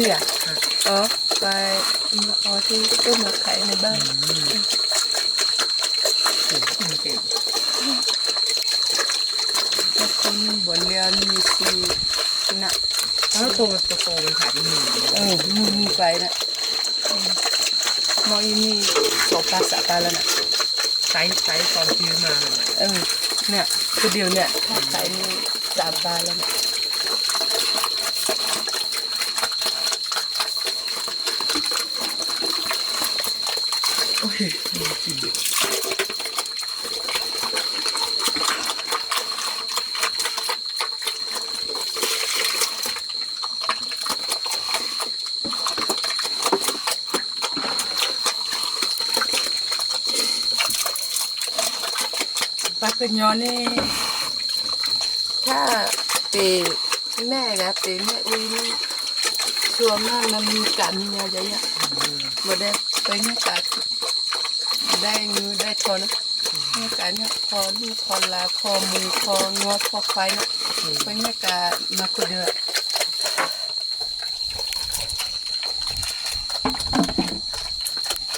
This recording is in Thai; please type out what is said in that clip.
เนี่ยอ๋อไปมาพอที่ก็มาขายในบ้านเก่งแล้วคนบนเรือมีสีนะแล้วตัวตัวโตมันขายที่หนึ่งเออมือมือไปนะอืมมออีนี่สองปลาสะปลาแล้วนะไซส์ไซส์ตอนซื้อมาใหม่เออเนี่ยคือเดียวเนี่ยถ้าขายนี่สามปลาแล้วนะ อ้ยกินปลากระยอนี่ถ้าเปแม่นะเปแม่อุ้ยนี่ชัวร์มากมันมีการมียาใหญ่ๆมาได้ไปเนี่ยการ ได้เงินได้ทอนนะเนี่ยการเนี่ยคอลูกคอลาคอมือคองอคอควายนะไปเนี่ยการมาคนเดียว